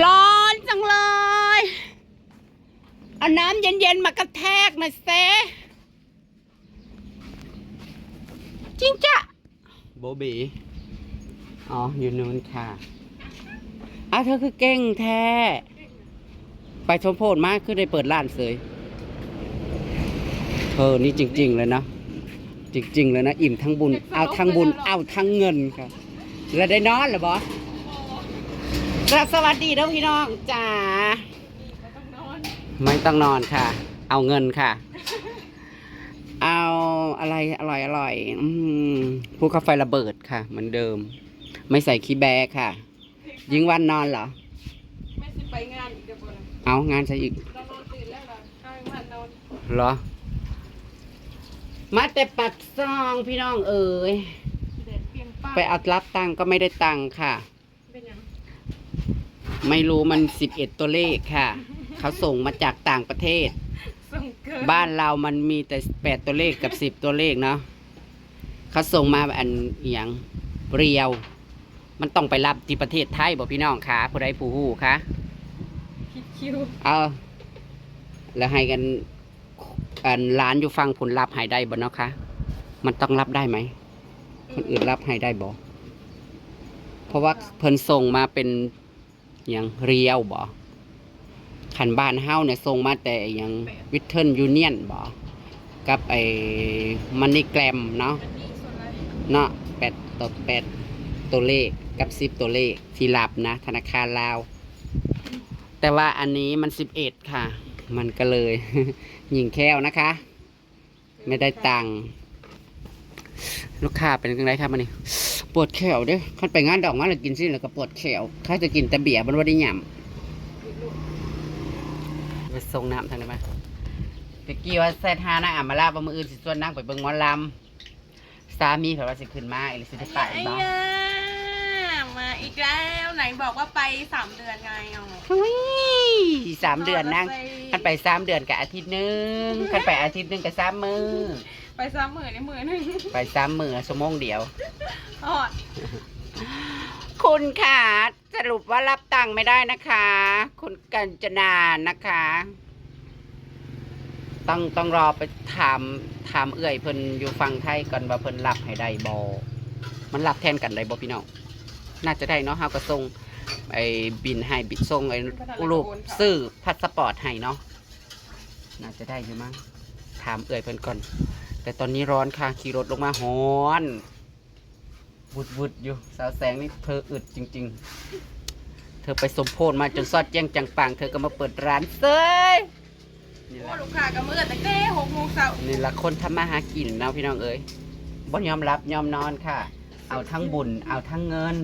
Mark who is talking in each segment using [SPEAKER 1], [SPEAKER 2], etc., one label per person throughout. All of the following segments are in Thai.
[SPEAKER 1] ร้อนจังเลย เอาน้ำเย็นๆมากระแทกหน่อยเซจริงจ้ะโบบี อ๋อ อยู่นู้นค่ะอ้าวเธอคือเก่งแท้ ไปชมโพดมากคือได้เปิดร้านเสยเออนี่จริง ๆ เลยนะ จริง ๆ เลยนะ อิ่มทั้งบุญ เอาทั้งบุญ เอาทั้งเงินค่ะแล้วได้นอนเหรือบอค รับสวัสดีน้องพี่น้องจ๋าไม่ต้องนอนค่ะ เอาเงินค่ะ เอาอะไรอร่อยอร่อยอืมภูเขาไฟระเบิดค่ะ เหมือนเดิม ไม่ใส่ขี้แบกค่ะ ยิงวันนอนเหรอ
[SPEAKER 2] ไม่สิไปงานอีกเดี๋ยวบ่นะ
[SPEAKER 1] เอางานใช่อีก
[SPEAKER 2] เรานอนตื่นแล้วล่ะข้างวันนอน
[SPEAKER 1] เหรอ มาแต่ปักซองพี่น้องเอ๋ย
[SPEAKER 2] เด็ดเพียงป้า
[SPEAKER 1] ไปเอารับตังค์ก็ไม่ได้ตังค์ค่ะ
[SPEAKER 2] เป็นหยัง
[SPEAKER 1] ไม่รู้มันสิบเอ็ดตัวเลขค่ะ เขาส่งมาจากต่างประเทศ
[SPEAKER 2] ส่งเกิน
[SPEAKER 1] บ้านเรามันมีแต่แปดตัวเลขกับสิบตัวเลขเนาะเขาส่งมาอันอหย่างเรียว มันต้องไปรับที่ประเทศไทยบอกพี่น้องค่ะผู้ใดผู้หูค่ะ
[SPEAKER 2] ผิดคิว
[SPEAKER 1] เอาแล้วให้กันอันร้านอยู่ฟังผลรับให้ได้บ่เนาะคะ มันต้องรับได้ไหมคนอื่นรับให้ได้บ่เพราะว่าเพิ่นส่งมาเป็นอห ย่างเรียวบ่ขันบ้านเฮาเนี่ยส่งมาแต่อย่างวิเทิลยูเนียนบ่กับไอ้มันนี่แกรมเนาะเนาะแปดตัวแปดตัวเลขกับสิบตัวเลขที่รับนะ ธนาคารลาว แต่ว่าอันนี้มันสิบเอ็ดค่ะ มันก็เลย ยิงแค้วนะคะ ไม่ได้ตังค์ ลูกค้าเป็นยังไงครับมันนี่ปวดแขวเด้อขันไปงานดอกงานแล้วกินสิแล้วก็ปวดแขวใครจะกินแต่เบียร์มันว่าได้หย่ำไปส่งน้ำทางไหนมาตะกี้ว่าแซทานะอะมาลาบมืออื่นสิส่วนนั่งไปเบิ่งหมอลำสามีเขาว่าสิขึ้นมาอีหรือสิได้ไป
[SPEAKER 2] ไอ้
[SPEAKER 1] บ้าง
[SPEAKER 2] ยามาอีกแล้วไหนบอกว่าไปสามเดือนไงอ๋อ
[SPEAKER 1] เฮ้ยสามเดือนนั่งขันไปสามเดือนกับอาทิตย์หนึงขันไปอาทิตย์หนึงกับสามมือ
[SPEAKER 2] ไปสามหมื่นในหมื่นหนึ่ง
[SPEAKER 1] ไปสามมือชั่วโมงเดียว
[SPEAKER 2] ออด
[SPEAKER 1] คุณค่ะสรุปว่ารับตังค์ไม่ได้นะคะ คุณกัญจนานะคะ ต้องต้องรอไปถามถามเอื่อยเพิ่นอยู่ฟังไทยก่อนว่าเพิ่นรับให้ได้บอมันรับแทนกันได้บอพี่น้องน่าจะได้เนาะเฮาก็ส่งไอ้บินให้บิดส่งไอ้ลูกซื้อพาสปอร์ตให้เนาะน่าจะได้อยู่มั้งถามเอื่อยเพิ่นก่อน แต่ตอนนี้ร้อนค่ะขี่รถลงมาฮ้อนวุดวุดอยู่ สาวแสงนี่เธออึดจริง ๆ เธอไปสมโพธมาจนซอดแจ้งจังปังเธอก็มาเปิดร้านเซยนี่
[SPEAKER 2] โอ้
[SPEAKER 1] ละ
[SPEAKER 2] ลูกค้าก็มืดแต่เต้หกโมงเช้า
[SPEAKER 1] นี่ละคนทำมาหากินเนาะพี่น้องเอ้ยบ่ยอมรับยอมนอนค่ะ เอาทั้งบุญเอาทั้งเงิน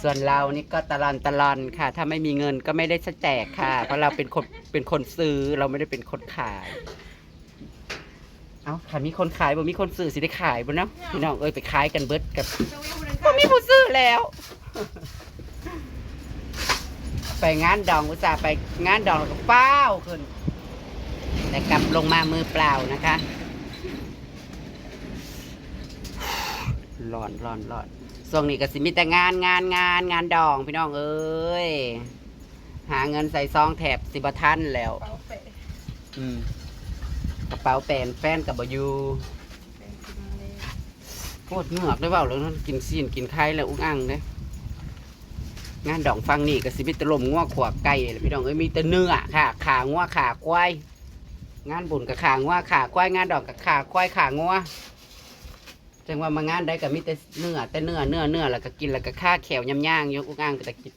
[SPEAKER 1] ส่วนเรานี่ก็ตะลอนตะลอนค่ะ ถ้าไม่มีเงินก็ไม่ได้แจกค่ะ เพราะเราเป็นคนเป็นคนซื้อเราไม่ได้เป็นคนขาย เอาค่ะมีคนขายบ่มีคนซื้อสิได้ขายบ่เนาะพี่น้องเอ้ยไปขายกันเบิดกับ
[SPEAKER 2] เจ้าวิวหนึ่ง
[SPEAKER 1] บ่มีผู้ซื้อแล้ว ไปงานดองอุตส่าห์ไปงานดองแล้วก็เป้าขึ้นแต่กลับลงมามือเปล่านะคะร้อนร้อนร้อนช่วงนี้ก็สิมีแต่งานงานงานงานดองพี่น้องเอ้ยหาเงินใส่ซองแถบสิบทันแล้ว
[SPEAKER 2] เป๋าเป๋
[SPEAKER 1] อืม กระเป๋าแปนแฟนกับบอยูโคตรเหงือกได้เปล่าแล้วกินซีนกินไข่แล้วอุ้งอังเลยงานดองฟังนี่ก็สิมีแตลมงัวขวาไก่พี่น้องเอ้ยมีแต่เนื้อค่ะขางัวขาควายงานบุญกับขางัวขาควายงานดอกกับขาควายขางัวจังว่ามางานได้ก็มีแต่เนื้อแต่เนื้อเนื้อเนื้อแล้วก็กินแล้วก็ข้าแขวยำย่างยกอุ้งอังก็จะกิน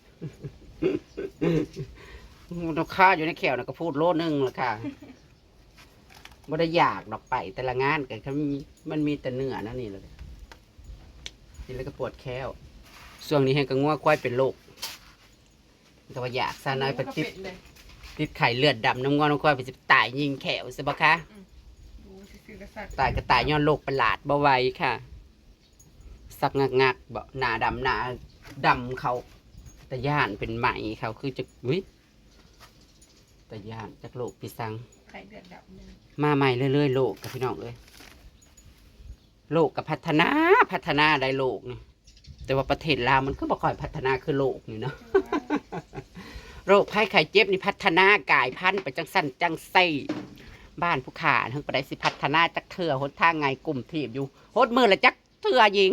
[SPEAKER 1] มันข้าอยู่ในแขวนะก็พูดโลดนึงละค่ะ ไม่ได้อยากดอกไปแต่ละงานกันมันมีมันมีแต่เนื้อนั่นนี่เลยกินแล้วก็ปวดแค้วช่วงนี้ให้กังว่าควายเป็นโรคแต่ว่าอยากซะน้อยไปติด
[SPEAKER 2] ป็เลย
[SPEAKER 1] ติดไข่เลือดดำน้ำงอนน้ำควายไปจะตายยิงแขวใช่ปะคะตายก็ตายย้อนโรคประหลาดบ่ไหวค่ะ สักงักงักๆบ่หนาดำหนาดำเขาแต่ย่านเป็นไหมเขาคือจะวิแต่ย่านจากโรคพิสัง
[SPEAKER 2] ข่เดือดดับหนึ่ง
[SPEAKER 1] มาใหม่เรื่อยๆโลกกับพี่น้องเอ้ยโลกกับพัฒนาพัฒนาได้โลกนี่แต่ว่าประเทศลาวมันก็บ่ค่อยพัฒนาคือโลกนี่เนาะโรคภัยไข้เจ็บนี่พัฒนากายพันธุ์ไปจังสั่นจังไส้บ้านผู้ขาทั้งประไดสิพัฒนาจักเถื่อหนทางไงกลุ่มทีบอยู่โหดมือละจักเถื่อหญิง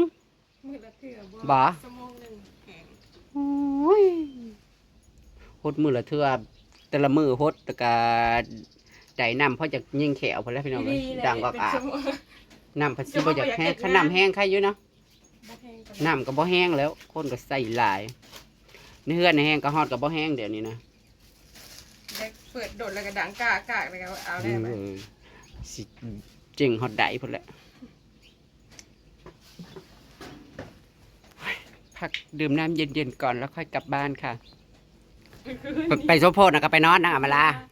[SPEAKER 2] มือละเถื่อ
[SPEAKER 1] บ่
[SPEAKER 2] ชั่วโมงหนึ่งแข็ง
[SPEAKER 1] โอ้ยโหดมือละเถื่อแต่ละมือโหดแต่กะ ใจน้ำเพราะจะยิงแขวพอแล้วพี่น้องเอ้ย
[SPEAKER 2] ๆ
[SPEAKER 1] ดังออก
[SPEAKER 2] เป็น
[SPEAKER 1] อา
[SPEAKER 2] ชั่วโมง
[SPEAKER 1] น้ำพัดซิบ่อยากแห้ง
[SPEAKER 2] เดี๋ยว
[SPEAKER 1] ขัน
[SPEAKER 2] เขาอยากเก็บ
[SPEAKER 1] น้ำแห้งใครอยู่เนาะ
[SPEAKER 2] บ่แข็งกว่า
[SPEAKER 1] น้ำก็บ่แห้งแล้ว คนก็ใส่หลายเนื้อในแห้งก็ฮอดก็บ่แห้งเดี๋ยวนี้นะ
[SPEAKER 2] ได้เปิดโดดแล้วก็ดังกากากๆแล้วก็เอาได้ไหม
[SPEAKER 1] เออสิเจ๋งฮอดได้พุ่นแหละพักดื่มน้ำเย็นๆก่อนแล้วค่อยกลับบ้านค่ะ ไปไปโซโพดนะก็ไปนอนนะอำมาลา
[SPEAKER 2] ดูเล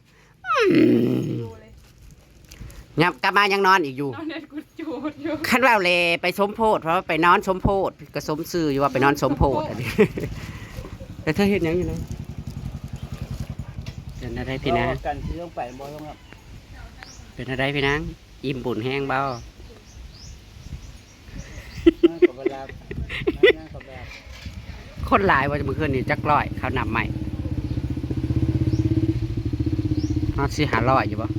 [SPEAKER 2] ย
[SPEAKER 1] ยับกลับมายังนอนอีกอยู่
[SPEAKER 2] นอนเน็ตกูจูดอยู่
[SPEAKER 1] คันว่าเลยไปสมโพธเพราะว่าไปนอนสมโพธก็สมซื่ออยู่ว่าไปนอนสมโพธอันนี้แต่เธอเห็นยังอยู่นะเป็นอะไรพี่นะ
[SPEAKER 3] กันที่ต้องไปบ่ต้องครับ
[SPEAKER 1] เป็นอะไรพี่นางอิ่มบุญแห้งเบา
[SPEAKER 3] นั่งกับเวลานั่งกับเวลา
[SPEAKER 1] คนหลายว่าจะมื่อคืนนี่จักร้อยเขานับใหม่ ฮอดสิหาร้อยอยู่ปะ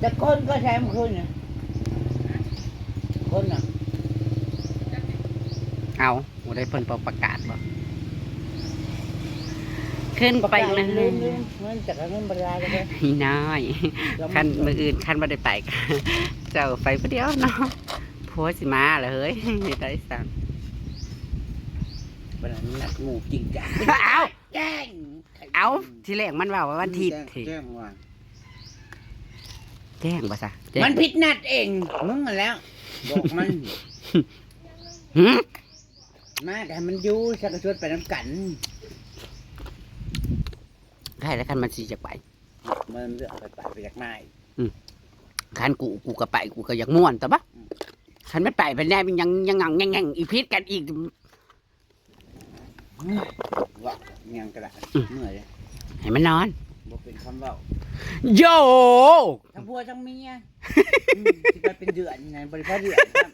[SPEAKER 3] แต่คนก็ใช้มันขึ้นนะคนน่ะ
[SPEAKER 1] เอาโมได้เพิ่นประกาศบ่ขึ้นไปนะ
[SPEAKER 3] ลืมลืมเงินจากเงินบริการเลย
[SPEAKER 1] พี่น้อยขั้นมืออื่นขั้นบ่ได้ไปก็เจ้าไปผู้เดียวเนาะผัวสิมาเหรอเฮ้ยได้สั่ง
[SPEAKER 3] วันนั้นนัดงูจริงจัง
[SPEAKER 1] เอา
[SPEAKER 3] แจ้ง
[SPEAKER 1] เอาทีแรกมันว่าว่าวันที่
[SPEAKER 3] แจ้งว่า
[SPEAKER 1] แจ้งบ่ซะแจ้ง
[SPEAKER 3] มันผิดนัดเองมึงมาแล้วบอกมัน
[SPEAKER 1] หึ
[SPEAKER 3] มาแต่มันอยู่สักชวนไปน้ำกัน
[SPEAKER 1] ใครแล้วกันมันสิจะไป
[SPEAKER 3] มันเรื่องไปไปไปจากไม้
[SPEAKER 1] คันกูกูก็ไปกูก็อยากม่วนแต่ปะคันไม่ไปเป็นแน่มันยังยังยังยังยังอีพิษกันอีก
[SPEAKER 3] ว่ายังกระดาษ
[SPEAKER 1] อืม
[SPEAKER 3] เหนื่อยเลย
[SPEAKER 1] ให้มันนอน
[SPEAKER 3] บอกเป็นคำเว่า
[SPEAKER 1] โย
[SPEAKER 3] ทั้งผัวทั้งเมียอืมสิไปเป็นเดือนไงบริพาเดือนครับ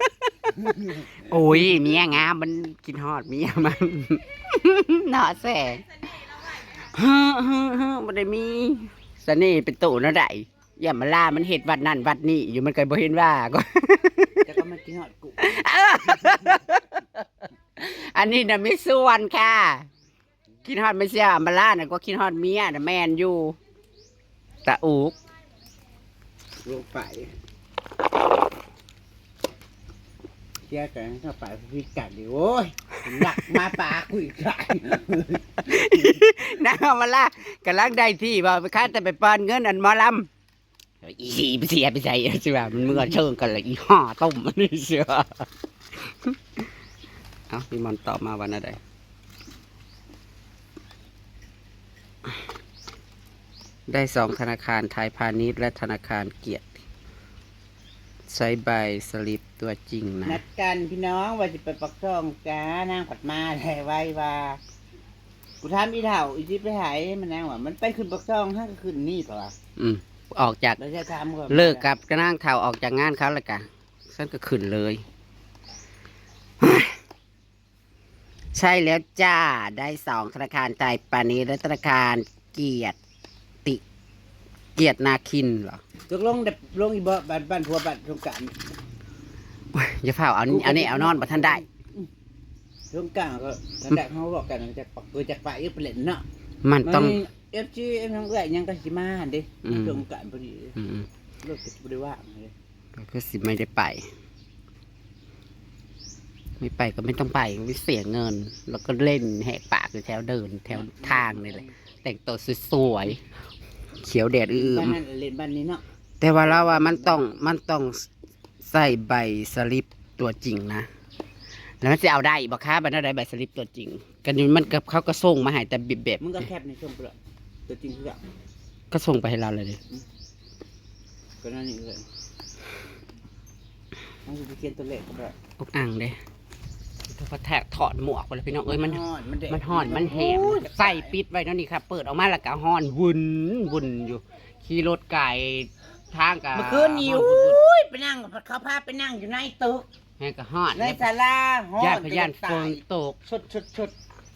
[SPEAKER 1] โอ้ยเมียงามมันกินฮอดเมียมันหน่าแสงเฮ้อเฮ้อเฮ้อมันได้มีเสน่ห์เป็นตู่นั่นไดอย่ามาล่ามันเห็ดวัดนั่นวัดนี่อยู่มันก็บ่เห็นว่าก็
[SPEAKER 3] จะก็มากินหอดกู
[SPEAKER 1] อันนี้นะไม่ส่วนค่ะกินฮอดไม่เสียมาล่าน่ะก็กินฮอดเมียน่ะแมนอยู่ตะอูก
[SPEAKER 3] ลงไปแยกกันเข้าไปพิกัดดิโอ้ยหนักมาป่าคุยกัน
[SPEAKER 1] นางมาล่ากำลังได้ที่ว่าไปค้าแต่ไปปอนเงินอันหมอลำอีไปเสียไปใส่สิว่ามันเมื่อเชิงกันเลยอีห่อต้มมันนี่เสือ เอาพี่มอนตอบมาวันอะไรได้สองธนาคารไทยพาณิชย์และธนาคารเกียรติใช้ใบสลิปตัวจริงนะ
[SPEAKER 3] นัดกันพี่น้องว่าจะไปปักช่องจ้านางปัดมาแท้ไว้ว่ากูถามอีเถ่าอีที่ไปหายมันนางว่ามันไปขึ้นปักช่องห้าก็ขึ้นนี่เปล่าวะ
[SPEAKER 1] อืมออกจาก
[SPEAKER 3] แล้วจะถามก่อน
[SPEAKER 1] เลิกกับกระนั่งเท่าออกจากงานเขาแล้วกันฉันก็ขึ้นเลย ใช่แล้วจ้า ได้สองธนาคารไทยปานีและธนาคารเกียรติ เกียรตินาคินเหรอ
[SPEAKER 3] ตกลงเด็บลงอีบ่บ้านบ้านผัวบ้านสงกราร
[SPEAKER 1] โอ้ยอย่าเฝ้าเอาอันนี้เอานอนบ่ท่านได้
[SPEAKER 3] สงกรารก็นั่นแหละเขาบอกกันจากปักตัวจากป่าอีกเปลี่ยนเนาะ
[SPEAKER 1] มันต้อง
[SPEAKER 3] เอฟจีเอ็มทั้งเอื้อยยังก็สิมาหั่นเดิ
[SPEAKER 1] อืม
[SPEAKER 3] สงกรารพอดี
[SPEAKER 1] อืม
[SPEAKER 3] เลิกจะบ่ได้ว่างเลย
[SPEAKER 1] ก็คือสิไม่ได้ไป ไม่ไปก็ไม่ต้องไปไม่เสียเงิน แล้วก็เล่นแหกปากอยู่แถวเดิน แถวทางนี่แหละ แต่งตัวสวยๆเขียวแดดอื้อ
[SPEAKER 3] บ้าน
[SPEAKER 1] ๆ
[SPEAKER 3] นั้นเล่นบ้านนี้เนาะ
[SPEAKER 1] แต่ว่าเราว่ามันต้องมันต้องใส่ใบสลิปตัวจริงนะแล้วมันจะเอาได้บ่คะบันได้ใบสลิปตัวจริง กันอยู่มันกับเขาก็ส่งมาให้แต่บิบแบบ
[SPEAKER 3] มึงก็แคบในช่วงเปลือกตัวจริงคือแบบ
[SPEAKER 1] ก็ส่งไปให้เราเลยดิ
[SPEAKER 3] ก็นั่นนี่เลยมันจะเขียนตัวเลขก็ได้
[SPEAKER 1] อุกอ่างเถ้าพอแทกถอดหมวกไปแล้วพี่น้องเอ้ยมัน
[SPEAKER 3] ฮ้อนมันเด็ก
[SPEAKER 1] มันห่อนมันแหมใส่ปิดไว้เนั่นนี่ครับ เปิดออกมาแล้วก็ห่อนวุ่นวุ่นอยู่ ขี่รถไก่ทางกับ
[SPEAKER 3] เมื่อคืนนี้อุ้ยไปนั่งเขาพาไปนั่งอยู่ในตึก
[SPEAKER 1] แม่งก็ห่อน
[SPEAKER 3] ในศาลาฮ้อน
[SPEAKER 1] ญาติพยาน
[SPEAKER 3] จะ
[SPEAKER 1] เฟิงตก
[SPEAKER 3] ชุดชุดชุด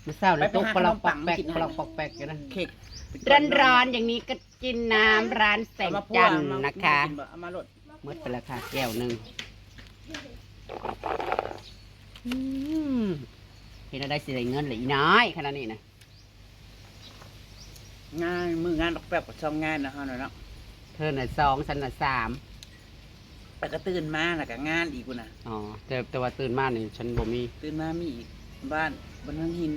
[SPEAKER 1] มื้อเช้านี่
[SPEAKER 3] ไป
[SPEAKER 1] ตกปลอก
[SPEAKER 3] ปั
[SPEAKER 1] ปอกแปกปลอกปอกแปกอยู่นะ
[SPEAKER 3] เค้ก
[SPEAKER 1] ร้อนๆอย่างนี้ก็กินน้ำร้านแสงจันทร์นะคะ
[SPEAKER 3] เอามาโหลด
[SPEAKER 1] หมดไปแล้วค่ะแก้วหนึ่ง เห็นอะไรสิได้เงินเหรืออีน้อยขนาดนี้นะ
[SPEAKER 3] งานมืองานดอกแป๊บกับช่องงานนะฮะเนาะ
[SPEAKER 1] เธอน่ะสองฉันน่ะสาม
[SPEAKER 3] แต่ก็ตื่นมาแล้วก็งานอีกกูนะ
[SPEAKER 1] อ๋อแต่แต่ว่าตื่นมานี่ฉันบ่มี
[SPEAKER 3] ตื่นมามีอีกบ้านบนทังหิน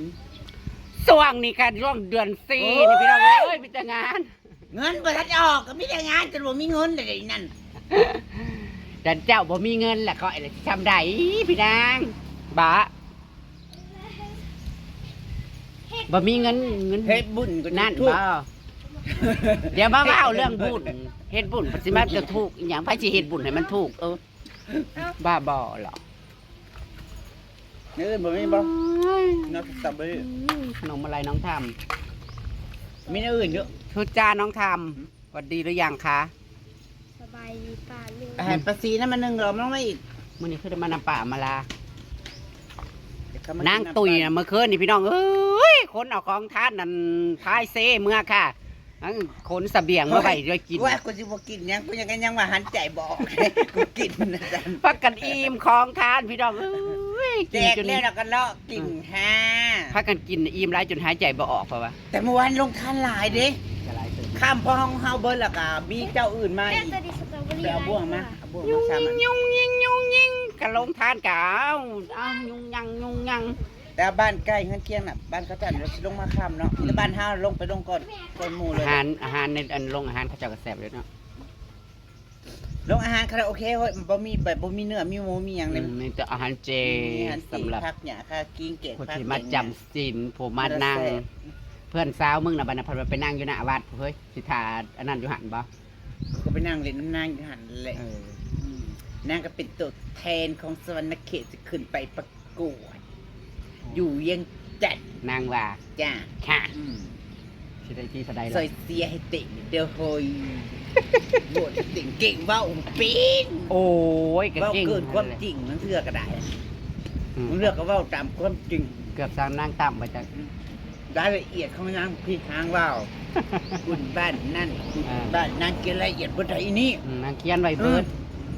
[SPEAKER 1] ส่วงนี่ค่ะช่วงเดือนสี่
[SPEAKER 3] โอ้ย
[SPEAKER 1] นี่พี่น้องเอ้ยมีแต่งาน
[SPEAKER 3] เงินบ่ทันจะออกก็มีแต่งานจนบ่มีเงินเลยนั่น
[SPEAKER 1] ดันเจ้าบ่มีเงินแหละก็อะไรทำได้พี่นาง บ้าบ่มีเงินเงิน
[SPEAKER 3] เฮ็ดบุญก็
[SPEAKER 1] นั่น
[SPEAKER 3] ทุก
[SPEAKER 1] บ่เดี๋ยวมาเล่าเรื่องบุญเฮ็ดบุญปฏิมาจะถูกอหย่างพระสิเฮ็ดบุญให้มันถูกเออบ้าบอเหรอ
[SPEAKER 3] เนื้อบ่มีบ่นอกจากสตรอเบอรี่
[SPEAKER 1] ขนมอะไรน้องท
[SPEAKER 3] มีเนื้ออื่นเยอะำ
[SPEAKER 1] ทุจ้าน้องทำสวัสดีหรือยังคะ
[SPEAKER 4] สบายดีป่าลุง
[SPEAKER 3] อาหารปลาซีนั่นมันหนึงเราไม่ต้องไม่อีก
[SPEAKER 1] มื้อนี้คือได้มานำป่ามาลา
[SPEAKER 3] เดี๋ยวเขม
[SPEAKER 1] นางตุยน่ะเมื่อคืนนี่พี่น้องเอ้ยคนเอาของทานนั่นพายเซเมื่อค่ะอันขนเสบียงมาไว้ด้วยกิน
[SPEAKER 3] ว่ากูสิบ่กินหยังกูยังกันยังว่าหันใจบอกกูกินนะจ๊ะ
[SPEAKER 1] พักกันอิ่มของทานพี่น้องเอ้ย
[SPEAKER 3] แจ
[SPEAKER 1] กิน
[SPEAKER 3] ก
[SPEAKER 1] จน
[SPEAKER 3] แล้วเราก็เลาะกินฮ่า
[SPEAKER 1] พักกันกินอิ่มไรจนหายใจบ่ออกเพราะว่า
[SPEAKER 3] แต่เมื่อวานลงทานหลายเด้
[SPEAKER 1] จะไรตื่น
[SPEAKER 3] ข้ามพ่อห้องเฮาเบิร์แล้วก็มีเจ้าอื่นมา
[SPEAKER 4] แม่
[SPEAKER 3] อีก
[SPEAKER 4] จะดีสตรอเบอรี่
[SPEAKER 3] ไปเอาบ่วงมาเอาบ่วง
[SPEAKER 1] ยุ
[SPEAKER 3] มางซ้ำ
[SPEAKER 1] ยิ
[SPEAKER 3] อั
[SPEAKER 1] ง
[SPEAKER 3] น
[SPEAKER 1] ยุงยิงยุงยิง กะลงทานกะเอาเอายุงยังยุงยัง
[SPEAKER 3] แต่บ้านใกล้ข้างเคียงน่ะบ้านเขาจันเราสิลงมาค่ำเนาะแต่บ้านเฮาลงไปลงก่อนก่อนหมู่เล
[SPEAKER 1] อายหารอาหารในอันลงอาหารเขาเจ้าก็แซ่บเลยเนาะ
[SPEAKER 3] ลงอาหารคาราโอเกะเฮ้ยมันบ่มีแบบบ่มีเนื้อมีหมูมีหยัง
[SPEAKER 1] อื
[SPEAKER 3] เลย
[SPEAKER 1] มมีแต่อาหารเจ
[SPEAKER 3] มีอาหารจี
[SPEAKER 1] สำหรับ
[SPEAKER 3] ผักหยาค่ะกิ้งเกะ
[SPEAKER 1] ผู้
[SPEAKER 3] ผัก
[SPEAKER 1] ที่มาจำศีลผู้มานั่งเพื่อนสาวมึงน่ะบัดนะเพันไปนั่งอยู่หน้าวัดเฮ้ยสิทาอันนั้นอยู่หันบ่
[SPEAKER 3] ก็ไปนั่งเล่นน้ำนางอยู่หันแหละ
[SPEAKER 1] เออ
[SPEAKER 3] ม นางก็เป็นตัวแทนของสวรรณเขตจะขึ้นไปประกวด อยู่เวียังจัด
[SPEAKER 1] นางว่า
[SPEAKER 3] จ้า
[SPEAKER 1] ค่ะ
[SPEAKER 3] อืม
[SPEAKER 1] สิได้ที่สะใด
[SPEAKER 3] ซ
[SPEAKER 1] ล่ะ
[SPEAKER 3] อยเสียให้ติ่งเด้อเฮยบทติ่งเก่งเว่าปีน
[SPEAKER 1] โอ้ยกะ
[SPEAKER 3] เว่า
[SPEAKER 1] เก่ง
[SPEAKER 3] เกินความ
[SPEAKER 1] นั่นแหละ
[SPEAKER 3] จริงมันเถื่อก็ได้
[SPEAKER 1] อืม
[SPEAKER 3] มันเลือกก็เว่าตามความจริง
[SPEAKER 1] เกือบสร้างนางต่ำไปจาก
[SPEAKER 3] รายละเอียดของนางพี่ทางเว่าคุณบ้านนั่นคุณ
[SPEAKER 1] อ่า
[SPEAKER 3] บ้านนางเกยรละเอียดบนไทยนี่
[SPEAKER 1] อืมนางเขียนไว้เบิด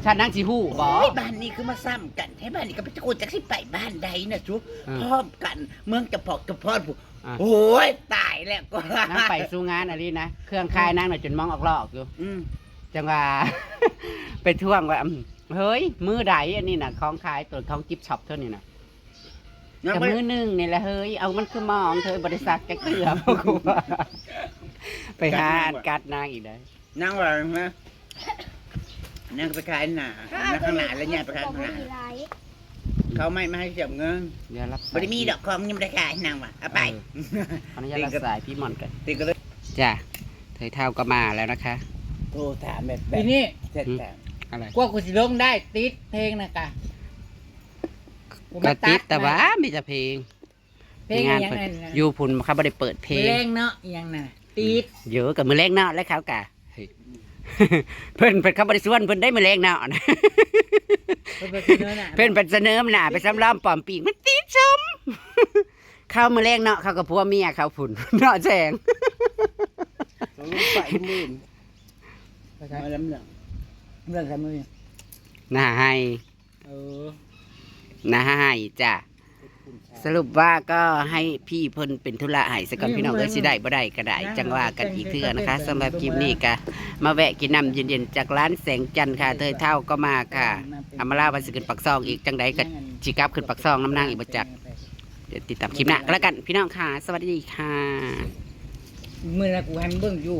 [SPEAKER 1] ฉันนางสิฮู้บ่
[SPEAKER 3] โอ้ยบ้านนี้คือมาซ้ำกันให้บ้านนี้ก็ไปตะโกนจากที่ไปบ้านใดนะจุ
[SPEAKER 1] อืม
[SPEAKER 3] พร้อมกันเมืองจะพอกจะพอดผู้
[SPEAKER 1] อะ
[SPEAKER 3] โอ้ยตายแล้วก็
[SPEAKER 1] นางไปสู่งานอะไรนะ เครื่องคายนางน่ะจนมองออกลอกอยู่
[SPEAKER 3] อืม
[SPEAKER 1] จังว่า ไปท่วงว่าอืมเฮ้ย มือใดอันนี้น่ะของขายตัวของกิฟช็อปเท่านี้น่ะ
[SPEAKER 3] นาง
[SPEAKER 1] กับ
[SPEAKER 3] ไป
[SPEAKER 1] มือหนึงนี่แหละเฮ้ย เอามันคือมองเธอบริษัทแกเกลือพวกกูว่าไปหาอันกัดนางอีกได้
[SPEAKER 3] นางว่าไงนางไปขายหนานางข้างหน้าแล้วยายไปขายข้างหน้า
[SPEAKER 4] สตรอเบอรี่ไลท์
[SPEAKER 3] เขาไม่ไม่ให้เสียบเงิน
[SPEAKER 1] เดี๋ยวรับ
[SPEAKER 3] บริมีดอกของยังไม่ได้ขายนางว่ะเอาไป
[SPEAKER 1] ขออนุญาตรับสายพี่หมอนกัน
[SPEAKER 3] ติก็เลย
[SPEAKER 1] จ้ะเธอเท่าก็มาแล้วนะคะ
[SPEAKER 3] โทรถามแบบแบ
[SPEAKER 5] ปี
[SPEAKER 3] บ
[SPEAKER 5] นี้
[SPEAKER 3] เสร็จแต่
[SPEAKER 1] อะไร
[SPEAKER 5] กว่ากูสิลงได้ติดเพลงนะกะกู
[SPEAKER 1] ก็
[SPEAKER 5] มา
[SPEAKER 1] ติด
[SPEAKER 5] ด
[SPEAKER 1] แต่ว่ามีแต่เพลง
[SPEAKER 5] เพลง
[SPEAKER 1] งาน
[SPEAKER 5] อย่าง
[SPEAKER 1] เพิ่น
[SPEAKER 5] นั้นนะ
[SPEAKER 1] อยู่พุ่นเขาไม่ได้เปิดเพล
[SPEAKER 5] เพ
[SPEAKER 1] ง
[SPEAKER 5] ลงเนาะอย่างน่ะติด
[SPEAKER 1] เยอะกับมือแรงเนาะแล้วเขากะ เฮ้ยเพิ่นเป็นเขาบริสุทธิ์เพิ่นได้มือแรงเนาะ
[SPEAKER 5] เพิ่นไปเสนอน่ะ
[SPEAKER 1] เพิ่นเป็นเสนอมหน้าไปซ้ำล้อมปลอมปีกมันติดชมเข้ามือแรงเนาะเขากับพัวเมียเขาพุ่นเนาะแจง
[SPEAKER 3] ตัวลูกไปหมื่น
[SPEAKER 5] ไปใช้
[SPEAKER 3] มาลำเหลือง
[SPEAKER 5] เรื่องใช้มือ
[SPEAKER 1] น่าให้
[SPEAKER 5] เออ
[SPEAKER 1] น่าให้จ้ะ สรุปว่าก็ให้พี่เพิ่นเป็นธุระให้สักก่อนพี่น้องเอ้ยสิได้บ่ได้ก็ได้ จังว่ากันอีกเทื่อนะคะสำหรับคลิปนี้ก็มาแวะกินน้ำเย็นๆจากร้านแสงจันทร์ค่ะเธอเท่าก็มาค่ะอามาลาวันสิขึ้นปักซองอีกจังใดก็จิกลับขึ้นปักซองน้ำนางอีกบ่จักเดี๋ยวติดตามคลิปหน้าก็แล้วกันพี่น้องค่ะ สวัสดีค่ะ
[SPEAKER 5] มือนะกูให้มันเบิ่งอยู่